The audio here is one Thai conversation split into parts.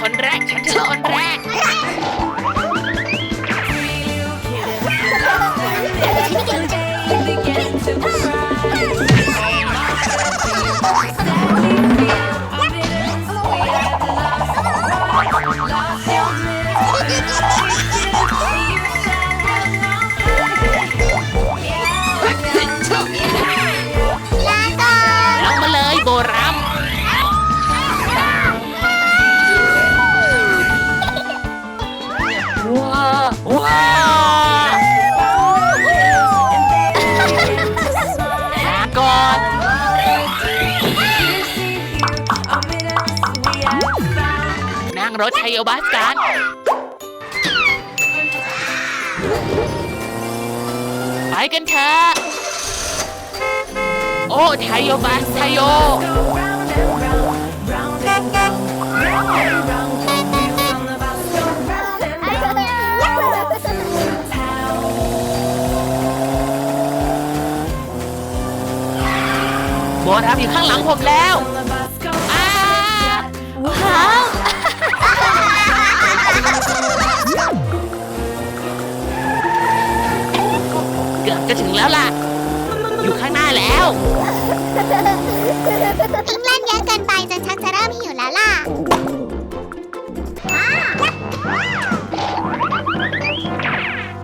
คนแรกฉันเธอคนแร งรถไทยโอบัสกัน ไปกันเถอะ โอ้ไทยโยบัสไทยโยโบรับอยู่ข้างหลังผมแล้ว จะถึงแล้วล่ะ อยู่ข้างหน้าแล้วทิ้งเล่นเยอะเกินไปจนชักจะเริ่มหิวแล้วล่ะ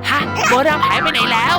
ฮะโบรับหายไปไหนแล้ว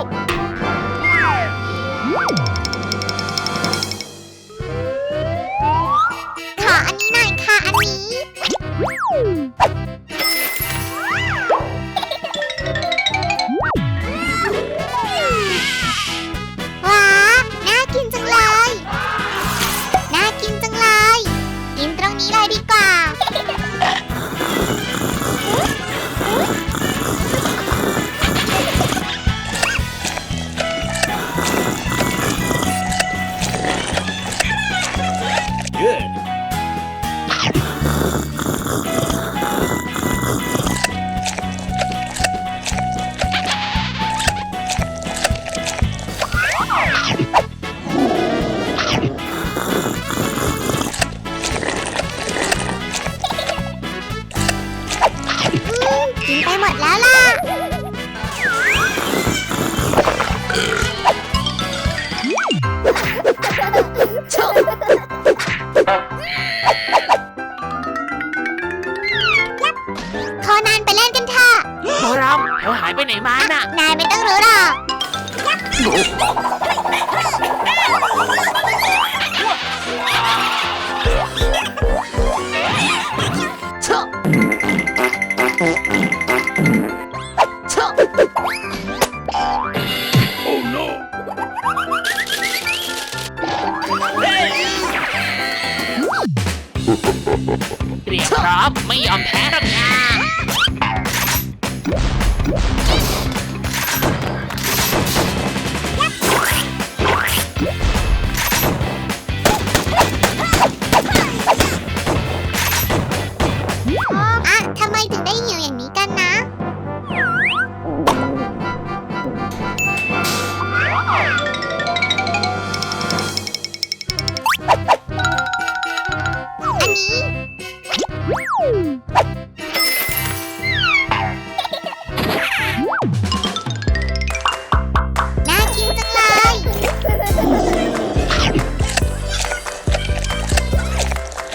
โบรับเธอหายไปไหนมาน่ะ นายไม่ต้องรู้หรอกเตรียมพร้อมไม่ยอมแพ้หรอกนะ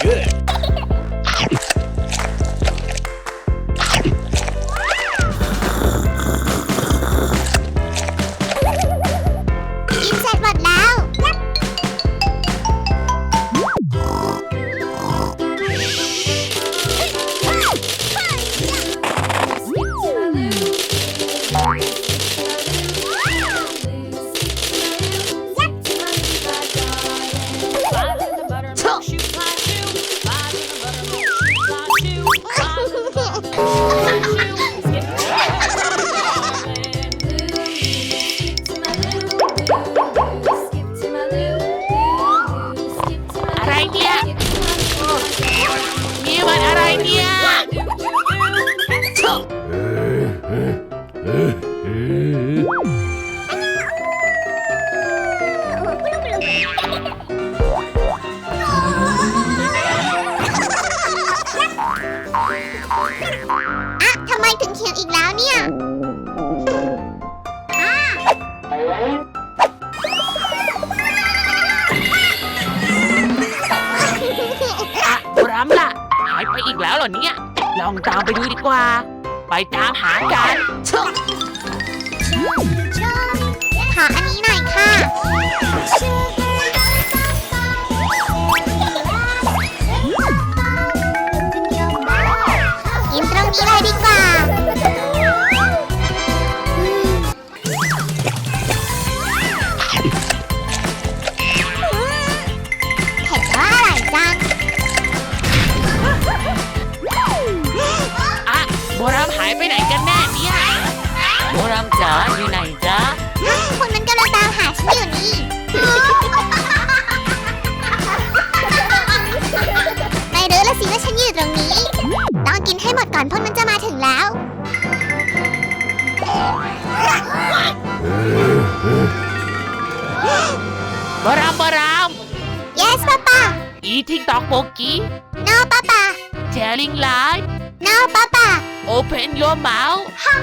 กิ อะรำล่ะหายไปอีกแล้วเหรอเนี่ย ลองตามไปดูดีกว่า ไปตามหากันขออันนี้หน่อยค่ะ อีทิงตอกโบกี้ no ป้าป้าเจลิงไลฟ์ no ป้าป้า Open your mouth ฮ่า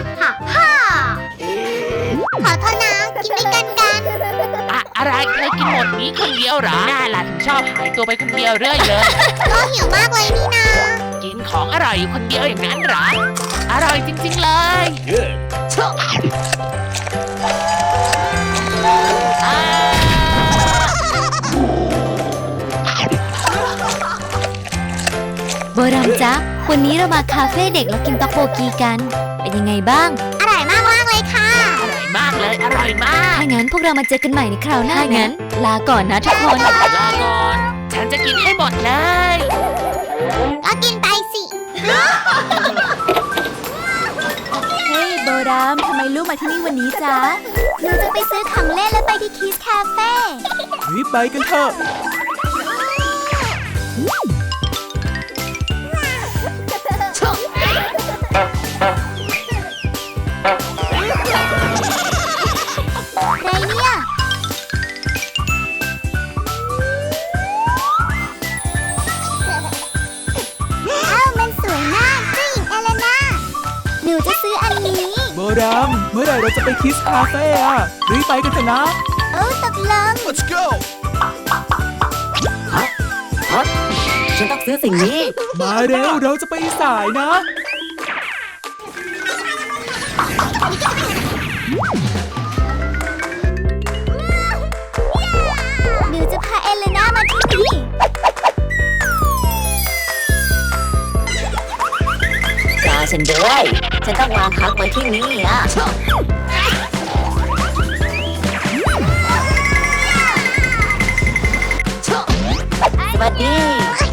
ฮ่าขอโทษนะกินด้วยกันกัน อะอะไรเธอกินหมดนี้คนเดียวเหรอน่าล่ะถึงชอบหายตัวไปคนเดียวเรื่อยเลย ก็หิวมากเลยนี่นากินของอร่อยอยู่คนเดียวอย่างนั้นเหรอ อร่อยจริงๆเลย Good. อ่ บรัมจ๊ะ วันนี้เรามาคาเฟ่เด็กแล้วกินต๊อกโบกีกัน เป็นยังไงบ้าง อร่อยมากมากๆเลยค่ะ อร่อยมากเลย อร่อยมาก ถ้างั้นพวกเรามาเจอกันใหม่ในคราวหน้างั้น ลาก่อนนะทุกคน ลาก่อน ฉันจะกินให้หมดเลย ก็กินไปสิ เฮ้ยโบรามทำไมลูกมาที่นี่วันนี้จ๊ะ หนูจะไปซื้อของเล่นแล้วไปที่คิสคาเฟ่รีบไปกันเถอะ รามเมื่อไหร่เราจะไปคิสคาเฟ่อะรีบไปกันเถอะนะโอ้ตกลง Let's go ฉันต้องซื้อสิ่งนี้ มาเร็วเราจะไปสายนะ ฉันด้วย ฉันต้องวางพักไว้ที่นี่อะสวัสดี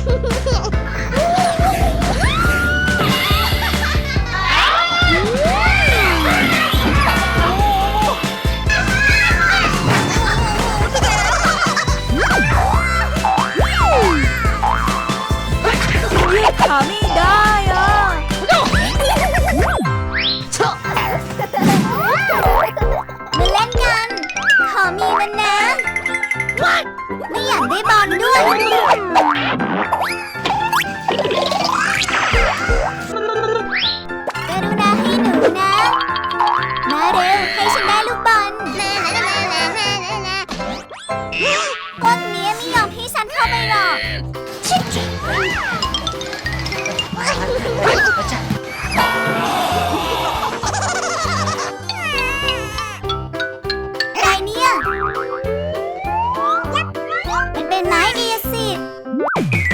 เป็นไม้ดีอะสิ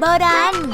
โบรันว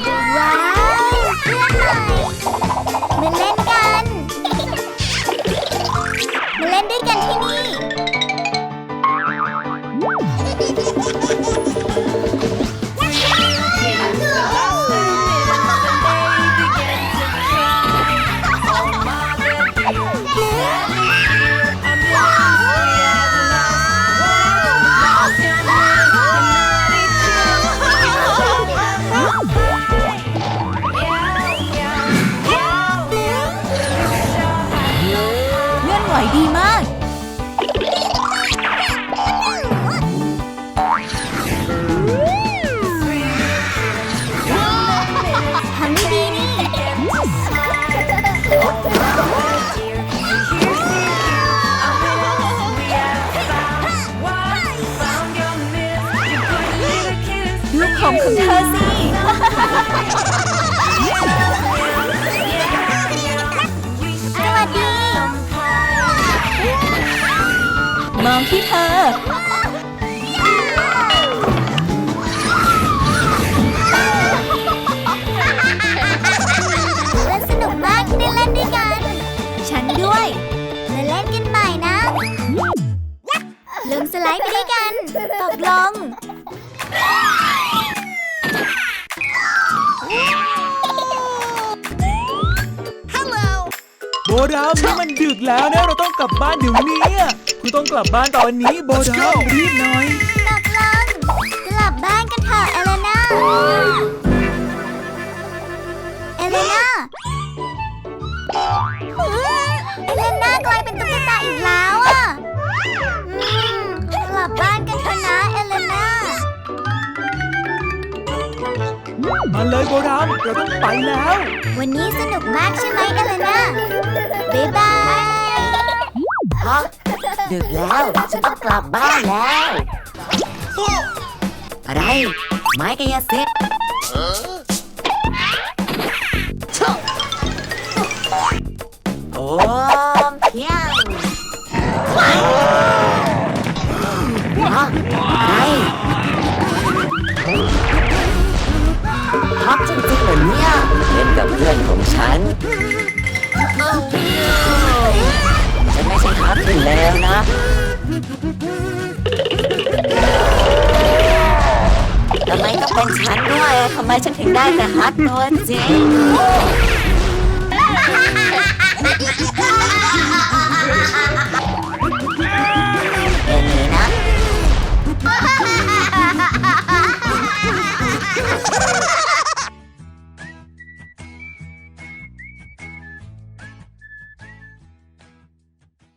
้าว องที่เธอ เล่นสนุกมากที่ได้เล่นด้วยกัน ฉันด้วยมาเล่นกันใหม่นะลงสไลด์ไปด้วยกัน ตกลง โบรามนี่มันดึกแล้วนะเราต้องกลับบ้านเดี๋ยวนี้ คุณต้องกลับบ้านตอนนี้โบรามรีบหน่อย ตกลงกลับบ้านกันเถอะเอเลนาเอเลนาเอเลนากลายเป็นตุ๊กตาอีกแล้วอะอืมกลับบ้านกันเถอะนะเอเลนามาเลยโบรามเราต้องไปแล้ว วันนี้สนุกมากใช่ไหมเอเลนาบ๊ายบาย ฮะ ดึกแล้ว ฉันต้องกลับบ้านแล้ว อะไร ไม้กายสิทธิ์โอ้มเพียงฮะอะไรฮอตจริงๆเหรอเนี่ยเล่นกับเพื่อนของฉัน ช่ฮัทที่แล้วนะ ทำไมต้องเป็นฉันด้วยอะทำไมฉันถึงได้แต่ฮัทตัวจริง